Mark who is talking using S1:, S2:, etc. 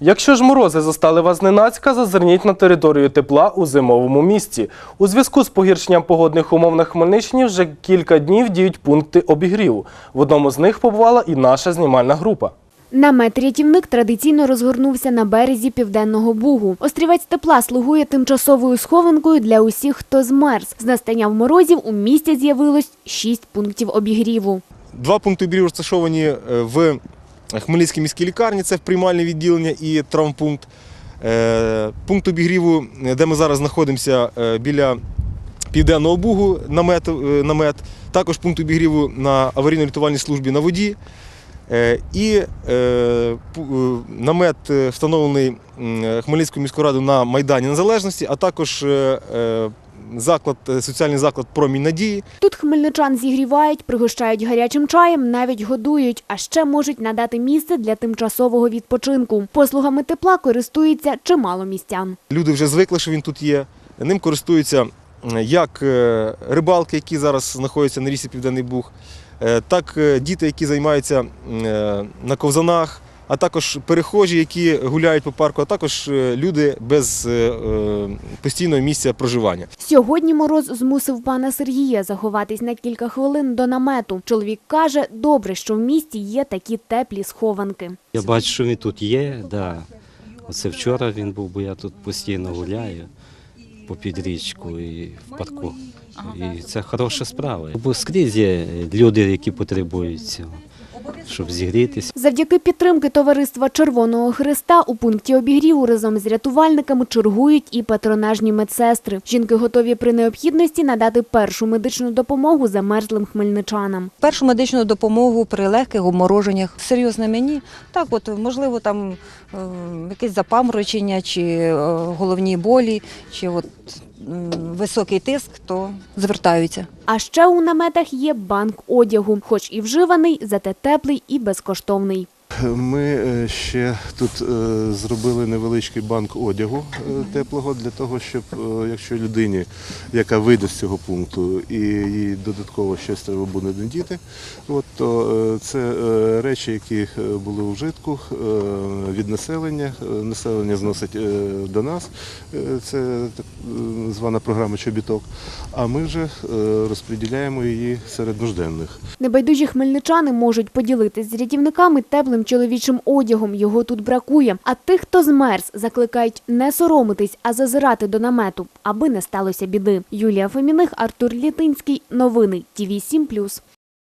S1: Якщо ж морози застали вас зненацька, зазирніть на територію тепла у зимовому місті. У зв'язку з погіршенням погодних умов на Хмельниччині вже кілька днів діють пункти обігріву. В одному з них побувала і наша знімальна група.
S2: Намет рятівник традиційно розгорнувся на березі Південного Бугу. Острівець тепла слугує тимчасовою схованкою для усіх, хто змерз. З настанням морозів у місті з'явилось шість пунктів обігріву.
S3: Два пункти обігріву розташовані е, в Хмельницькій міській лікарні, це приймальне відділення і травмпункт. Е, Пункт обігріву, де ми зараз знаходимося е, біля Південного Бугу, намет, е, намет. також пункт обігріву на аварійно-рятувальній службі на воді. І намет встановлений Хмельницькою міською радою на Майдані Незалежності, а також заклад, е, соціальний заклад Промінь надії.
S2: Тут хмельничан зігрівають, пригощають гарячим чаєм, навіть годують, а ще можуть надати місце для тимчасового відпочинку. Послугами тепла користується чимало містян.
S3: Люди вже звикли, що він тут є. Ним користуються як е, рибалки, які зараз знаходяться на річці Південний Буг, е, так діти, які займаються на ковзанах, а також перехожі, які гуляють по парку, а також е, люди без е, е, постійного місця проживання.
S2: Сьогодні мороз змусив пана Сергія заховатись на кілька хвилин до намету. Чоловік каже, добре, що в місті є такі теплі схованки.
S4: Я бачу, що він тут є, да. Оце вчора він був, бо я тут постійно гуляю по підрічку і в парку. І це хороша справа. Бо скрізь є люди, які потребують цього, щоб зігрітися.
S2: Завдяки підтримки товариства Червоного Христа у пункті обігріву разом з рятувальниками чергують і патронажні медсестри. Жінки готові при необхідності надати першу медичну допомогу замерзлим хмельничанам.
S5: першу медичну допомогу при легких обмороженнях. Серйозно мені так, от можливо, там е, якесь запаморочення, чи е, головні болі, чи от високий тиск, то звертаються.
S2: А ще у наметах є банк одягу, хоч і вживаний, зате теплий і безкоштовний.
S6: Ми е, ще тут е, зробили невеличкий банк одягу е, теплого для того, щоб якщо людині, яка вийде з цього пункту, і їй додатково щось треба буде надіти, от, то це речі, які були у вжитку від населення. Населення зносить до нас. Це так звана програма Чобіток. А ми вже розподіляємо її серед нужденних.
S2: Небайдужі хмельничани можуть поділитись з рятівниками теплим чоловічим одягом. Його тут бракує. А тих, хто змерз, закликають не соромитись, а зазирати до намету, аби не сталося біди. Юлія Феміних, Артур Літинський. Новини ТІВІ 7+.